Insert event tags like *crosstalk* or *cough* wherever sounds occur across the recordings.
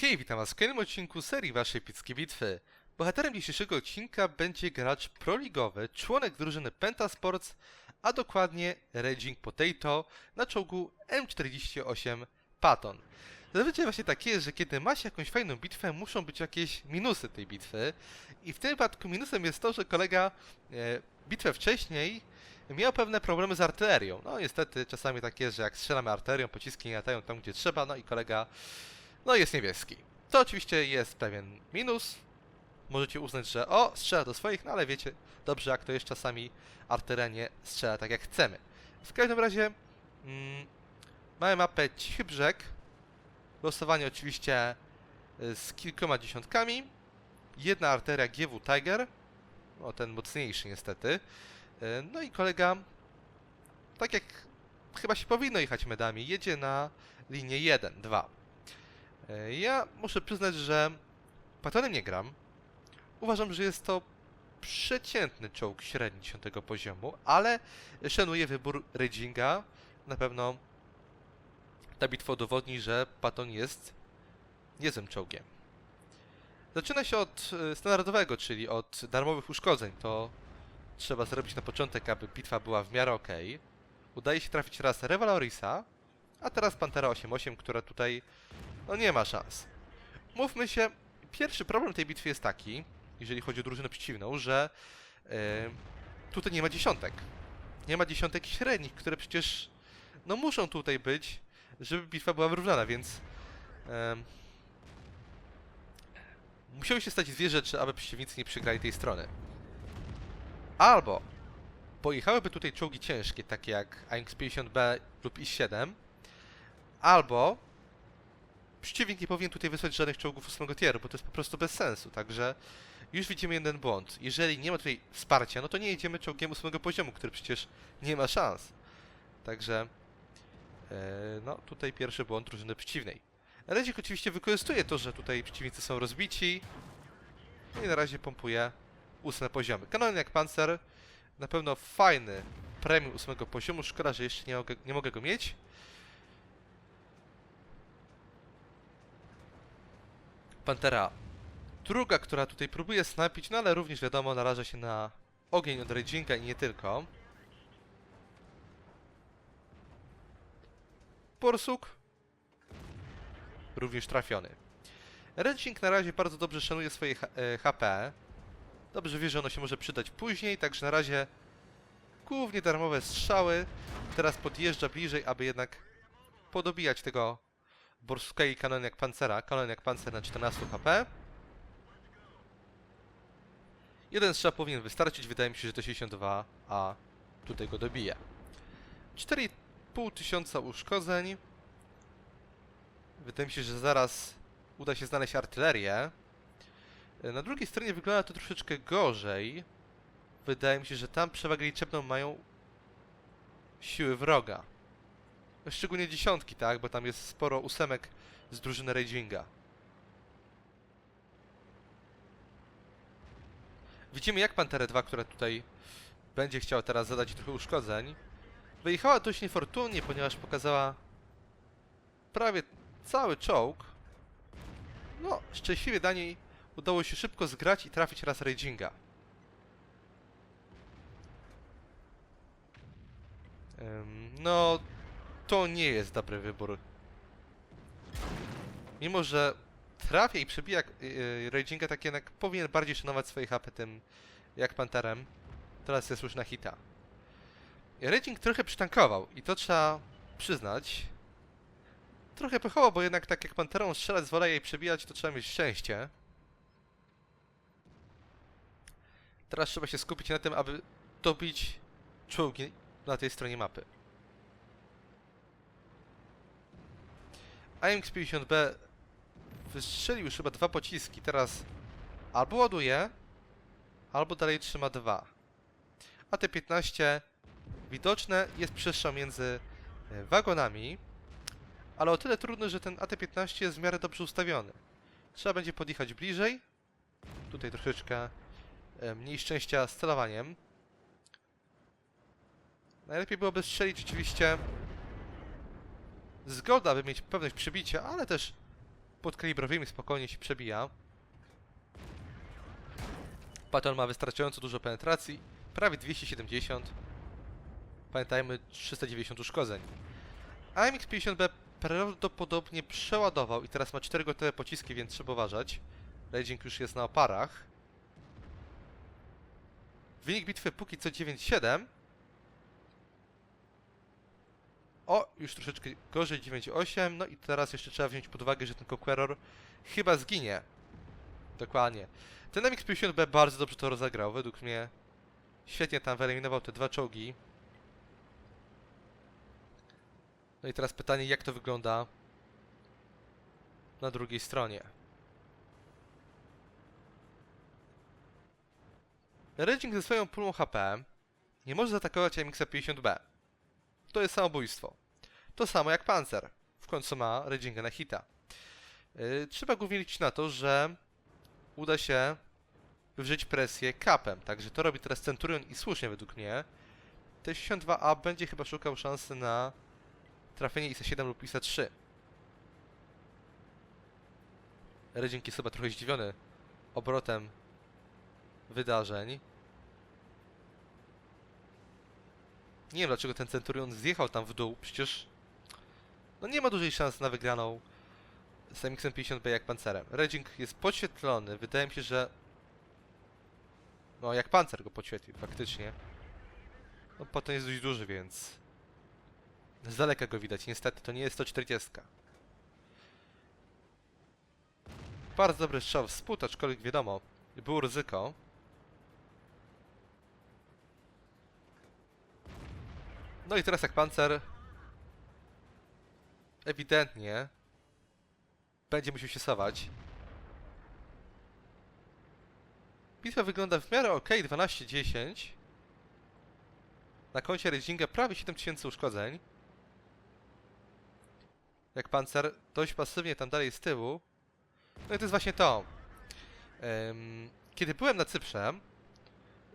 Hej, witam was w kolejnym odcinku serii Waszej Epickiej Bitwy. Bohaterem dzisiejszego odcinka będzie gracz proligowy, członek drużyny Pentasports, a dokładnie Raging Potato na czołgu M48 Patton. Zazwyczaj właśnie tak jest, że kiedy ma się jakąś fajną bitwę, muszą być jakieś minusy tej bitwy. I w tym wypadku minusem jest to, że kolega e, bitwę wcześniej miał pewne problemy z artylerią. No niestety czasami tak jest, że jak strzelamy artylerią, pociski nie latają tam, gdzie trzeba, no i kolega no jest niebieski. To oczywiście jest pewien minus. Możecie uznać, że o, strzela do swoich, no ale wiecie dobrze, jak to jest czasami artyleria nie strzela tak jak chcemy. W każdym razie mm, mamy mapę Cichy Brzeg. Losowanie oczywiście y, z kilkoma dziesiątkami. Jedna arteria GW Tiger. No ten mocniejszy niestety. Y, No i kolega, tak jak chyba się powinno jechać medami, jedzie na linię 1, 2. E, Ja muszę przyznać, że Patonem nie gram. Uważam, że jest to przeciętny czołg średni 10 poziomu, ale szanuję wybór Raginga. Na pewno ta bitwa udowodni, że Paton jest niezłym czołgiem. Zaczyna się od e, standardowego, czyli od darmowych uszkodzeń. To trzeba zrobić na początek, aby bitwa była w miarę ok. Udaje się trafić raz Revalorisa, a teraz Pantera 8.8, która tutaj no nie ma szans. Mówmy się, pierwszy problem tej bitwy jest taki, jeżeli chodzi o drużynę przeciwną, że e, tutaj nie ma dziesiątek. Nie ma dziesiątek średnich, które przecież no muszą tutaj być, żeby bitwa była wyrównana, więc e, musiały się stać dwie rzeczy, aby przeciwnicy nie przegrali tej strony. Albo pojechałyby tutaj czołgi ciężkie, takie jak AX-50B lub I-7, albo przeciwnik nie powinien tutaj wysłać żadnych czołgów ósmego tieru, bo to jest po prostu bez sensu, także już widzimy jeden błąd. Jeżeli nie ma tutaj wsparcia, no to nie jedziemy czołgiem ósmego poziomu, który przecież nie ma szans. Także e, no tutaj pierwszy błąd drużyny przeciwnej. Redzik oczywiście wykorzystuje to, że tutaj przeciwnicy są rozbici i na razie pompuje ósme poziomy. Kanon jak pancer, na pewno fajny premium ósmego poziomu, szkoda, że jeszcze nie mogę, nie mogę go mieć. Pantera druga, która tutaj próbuje snapić, no ale również wiadomo, naraża się na ogień od Raginga i nie tylko. Porsuk również trafiony. Raging na razie bardzo dobrze szanuje swoje H- e, HP. Dobrze wie, że ono się może przydać później, także na razie głównie darmowe strzały. Teraz podjeżdża bliżej, aby jednak podobijać tego Borskiej kanon jak pancera. Kanon jak pancer na 14 HP. Jeden strzał powinien wystarczyć. Wydaje mi się, że to 62, a tutaj go dobije. 4,5 tysiąca uszkodzeń. Wydaje mi się, że zaraz uda się znaleźć artylerię. Na drugiej stronie wygląda to troszeczkę gorzej. Wydaje mi się, że tam przewagę liczebną mają siły wroga. Szczególnie dziesiątki, tak? Bo tam jest sporo ósemek z drużyny Raginga. Widzimy jak Panterę 2, która tutaj będzie chciała teraz zadać trochę uszkodzeń. Wyjechała dość niefortunnie, ponieważ pokazała prawie cały czołg. No, szczęśliwie dla niej udało się szybko zgrać i trafić raz Raginga. No, to nie jest dobry wybór. Mimo, że trafia i przebija yy, Raginga, tak jednak powinien bardziej szanować swoje HP tym jak Panterem. Teraz jest już na hita. Raging trochę przytankował i to trzeba przyznać. Trochę pechowo, bo jednak tak jak Panterą strzelać z woleja i przebijać, to trzeba mieć szczęście. Teraz trzeba się skupić na tym, aby dobić czołgi na tej stronie mapy. AMX-50B wystrzelił już chyba dwa pociski, teraz albo ładuje, albo dalej trzyma dwa. A te 15 widoczne jest przestrzał między e, wagonami, ale o tyle trudny, że ten AT-15 jest w miarę dobrze ustawiony. Trzeba będzie podjechać bliżej. Tutaj troszeczkę e, mniej szczęścia z celowaniem. Najlepiej byłoby strzelić rzeczywiście zgoda, aby mieć pewność przybicia, ale też podkalibrowymi spokojnie się przebija. Patton ma wystarczająco dużo penetracji, prawie 270. Pamiętajmy, 390 uszkodzeń. AMX-50B prawdopodobnie przeładował i teraz ma 4 gotowe pociski, więc trzeba uważać. Raging już jest na oparach. Wynik bitwy póki co 9-7. O, już troszeczkę gorzej 9-8. No i teraz jeszcze trzeba wziąć pod uwagę, że ten Conqueror chyba zginie. Dokładnie. Ten MX-50B bardzo dobrze to rozegrał, według mnie. Świetnie tam wyeliminował te dwa czołgi. No i teraz pytanie, jak to wygląda na drugiej stronie. Raging ze swoją pulą HP nie może zaatakować MX-50B. To jest samobójstwo. To samo jak Panzer. W końcu ma Raginga na hita. Yy, trzeba głównie liczyć na to, że uda się wywrzeć presję kapem. Także to robi teraz Centurion i słusznie według mnie. T-62A będzie chyba szukał szansy na trafienie IS-7 lub IS-3. Redzing jest chyba trochę zdziwiony obrotem wydarzeń. Nie wiem dlaczego ten Centurion zjechał tam w dół, przecież no nie ma dużej szans na wygraną z MX-50B jak pancerem. Redzing jest podświetlony, wydaje mi się, że no jak pancer go podświetlił faktycznie. No potem jest dość duży, więc z daleka go widać. Niestety to nie jest 140. Bardzo dobry strzał w spód, aczkolwiek wiadomo, było ryzyko. No i teraz jak pancer ewidentnie będzie musiał się sować. Bitwa wygląda w miarę ok, 12-10. Na koncie Raginga prawie 7000 uszkodzeń. Jak pancer dość pasywnie tam dalej z tyłu. No i to jest właśnie to. Em, kiedy byłem na Cyprze,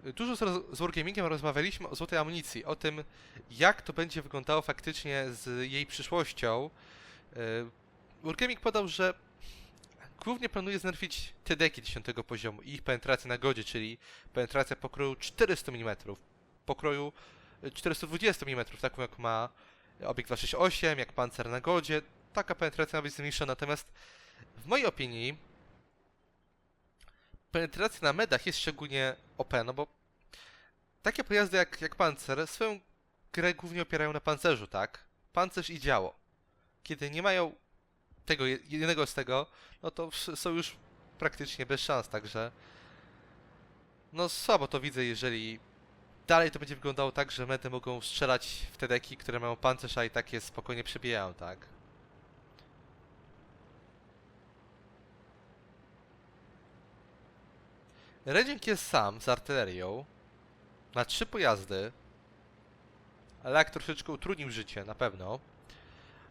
dużo z, z Wargamingiem rozmawialiśmy o złotej amunicji, o tym, jak to będzie wyglądało faktycznie z jej przyszłością. E, Wargaming podał, że głównie planuje znerfić te deki 10 poziomu i ich penetrację na godzie, czyli penetracja pokroju 400 mm, pokroju e, 420 mm, taką jak ma obiekt 268, jak pancer na godzie. Taka penetracja ma być zmniejszona, natomiast w mojej opinii penetracja na medach jest szczególnie OP, no bo takie pojazdy jak, jak pancer swoją grę głównie opierają na pancerzu, tak? Pancerz i działo. Kiedy nie mają tego je- jednego z tego, no to są już praktycznie bez szans, także no słabo to widzę, jeżeli dalej to będzie wyglądało tak, że medy mogą strzelać w te deki, które mają pancerz, i tak je spokojnie przebijają, tak? Redzing jest sam z artylerią na trzy pojazdy. Lak troszeczkę utrudnił życie, na pewno.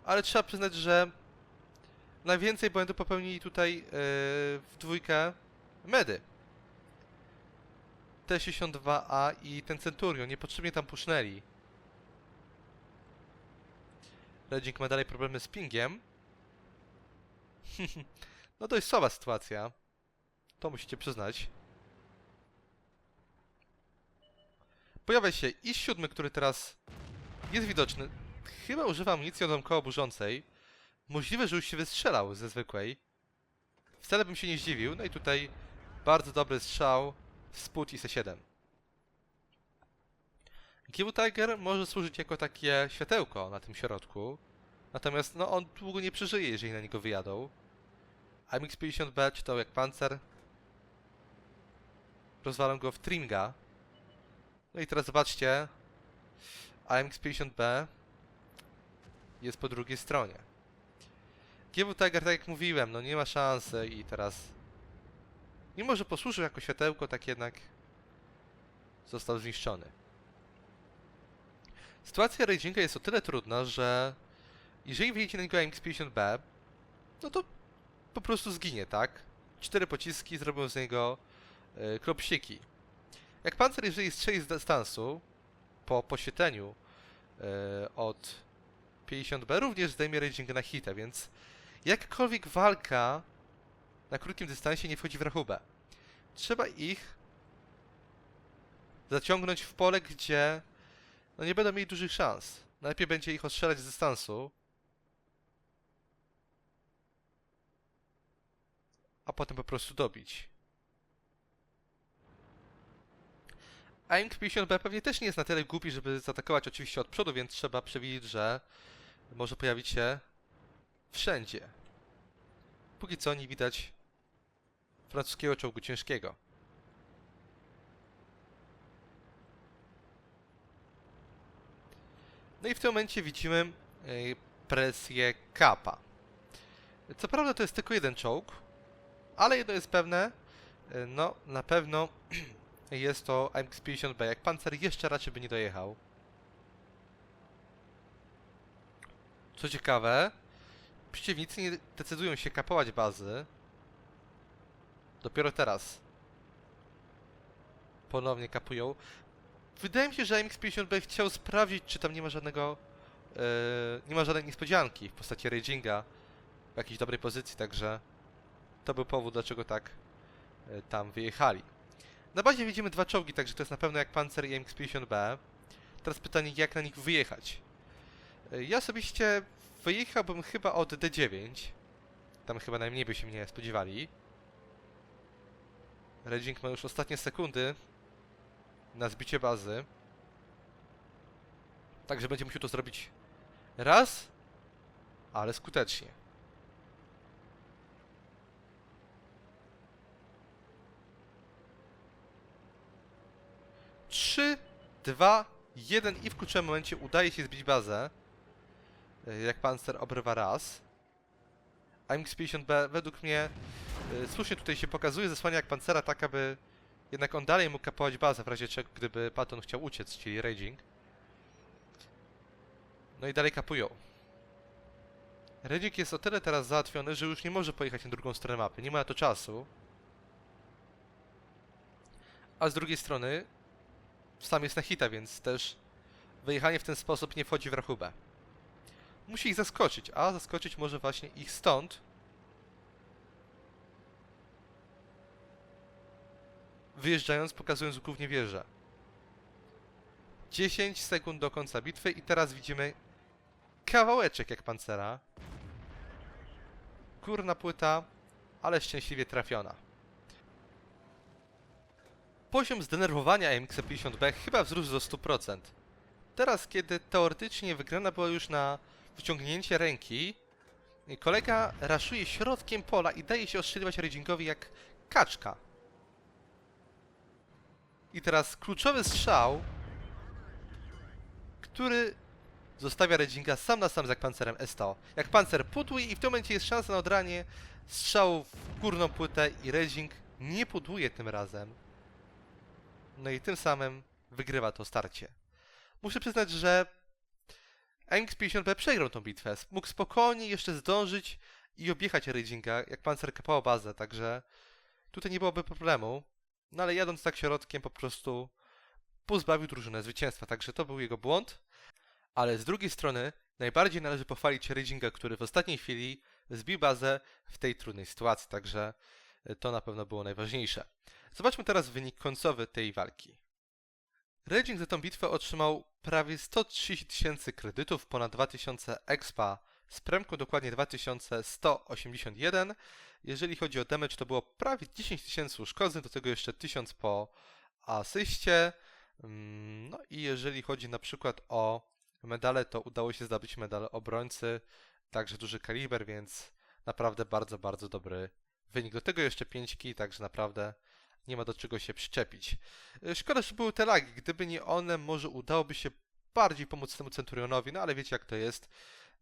Ale trzeba przyznać, że najwięcej błędów popełnili tutaj yy, w dwójkę medy. T-62A i ten Centurion niepotrzebnie tam pusznęli. Redzing ma dalej problemy z pingiem. *laughs* no dość słaba sytuacja. To musicie przyznać. Pojawia się IS-7, który teraz jest widoczny. Chyba używa amunicji odłamkowo burzącej. Możliwe, że już się wystrzelał ze zwykłej. Wcale bym się nie zdziwił. No i tutaj bardzo dobry strzał spód IS-7. GW Tiger może służyć jako takie światełko na tym środku. Natomiast no, on długo nie przeżyje, jeżeli na niego wyjadą. MX-50B, czy to jak pancer, rozwalą go w Tringa. No i teraz zobaczcie, AMX-50B jest po drugiej stronie. GW Tiger, tak jak mówiłem, no nie ma szansy i teraz mimo, że posłużył jako światełko, tak jednak został zniszczony. Sytuacja Raginga jest o tyle trudna, że jeżeli wyjdzie na niego MX-50B, no to po prostu zginie, tak? Cztery pociski zrobią z niego yy, klopsiki. Jak pancer, jeżeli strzeli z dystansu, po poświetleniu e, od 50B, również zdejmie Raging na hita, więc jakakolwiek walka na krótkim dystansie nie wchodzi w rachubę. Trzeba ich zaciągnąć w pole, gdzie no nie będą mieli dużych szans. Najlepiej będzie ich ostrzelać z dystansu, a potem po prostu dobić. AIM 50B pewnie też nie jest na tyle głupi, żeby zaatakować oczywiście od przodu, więc trzeba przewidzieć, że może pojawić się wszędzie. Póki co nie widać francuskiego czołgu ciężkiego. No i w tym momencie widzimy y, presję Kappa. Co prawda to jest tylko jeden czołg, ale jedno jest pewne, y, no na pewno *clears throat* jest to AMX-50B. Jak pancer jeszcze raczej by nie dojechał. Co ciekawe, przeciwnicy nie decydują się kapować bazy. Dopiero teraz. Ponownie kapują. Wydaje mi się, że AMX-50B chciał sprawdzić, czy tam nie ma żadnego... Yy, nie ma żadnej niespodzianki w postaci raginga w jakiejś dobrej pozycji, także to był powód, dlaczego tak yy, tam wyjechali. Na bazie widzimy dwa czołgi, także to jest na pewno jak Panzer i MX-50B. Teraz pytanie, jak na nich wyjechać? Yy, Ja osobiście wyjechałbym chyba od D9. Tam chyba najmniej by się mnie spodziewali. Raging ma już ostatnie sekundy na zbicie bazy. Także będzie musiał to zrobić raz, ale skutecznie. Trzy, dwa, jeden i w kluczowym momencie udaje się zbić bazę. E, Jak pancer obrywa raz. AMX-50B według mnie e, słusznie tutaj się pokazuje, zasłania jak pancera tak, aby jednak on dalej mógł kapować bazę, w razie czego gdyby Patton chciał uciec, czyli Raging. No i dalej kapują. Raging jest o tyle teraz załatwiony, że już nie może pojechać na drugą stronę mapy, nie ma na to czasu. A z drugiej strony sam jest na hita, więc też wyjechanie w ten sposób nie wchodzi w rachubę. Musi ich zaskoczyć, a zaskoczyć może właśnie ich stąd. Wyjeżdżając, pokazując głównie wieżę. 10 sekund do końca bitwy i teraz widzimy kawałeczek jak pancera. Górna płyta, ale szczęśliwie trafiona. Poziom zdenerwowania MX-50B chyba wzrósł do 100%. Teraz, kiedy teoretycznie wygrana była już na wyciągnięcie ręki, kolega raszuje środkiem pola i daje się ostrzeliwać Ragingowi jak kaczka. I teraz kluczowy strzał, który zostawia Reginga sam na sam z jak pancerem S100. Jak pancer pudłuje i w tym momencie jest szansa na odranie strzału w górną płytę i Reging nie pudłuje tym razem. No i tym samym wygrywa to starcie. Muszę przyznać, że MX-50B przegrał tą bitwę. Mógł spokojnie jeszcze zdążyć i objechać Raginga, jak pancer kapał bazę, także tutaj nie byłoby problemu. No ale jadąc tak środkiem po prostu pozbawił drużynę zwycięstwa, także to był jego błąd. Ale z drugiej strony najbardziej należy pochwalić Raginga, który w ostatniej chwili zbił bazę w tej trudnej sytuacji, także to na pewno było najważniejsze. Zobaczmy teraz wynik końcowy tej walki. Raging za tą bitwę otrzymał prawie 130 tysięcy kredytów, ponad 2000 expa z premką dokładnie 2181. Jeżeli chodzi o damage, to było prawie 10 tysięcy uszkodzeń, do tego jeszcze 1000 po asyście. Mm, No i jeżeli chodzi na przykład o medale, to udało się zdobyć medal obrońcy, także duży kaliber, więc naprawdę bardzo, bardzo dobry wynik. Do tego jeszcze 5 key, także naprawdę nie ma do czego się przyczepić. E, Szkoda, że były te lagi. Gdyby nie one, może udałoby się bardziej pomóc temu Centurionowi, no ale wiecie jak to jest.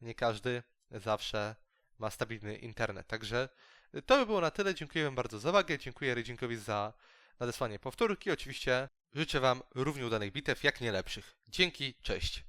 Nie każdy zawsze ma stabilny internet. Także to by było na tyle. Dziękuję Wam bardzo za uwagę. Dziękuję Rydzinkowi za nadesłanie powtórki. Oczywiście życzę Wam równie udanych bitew, jak nie lepszych. Dzięki, cześć.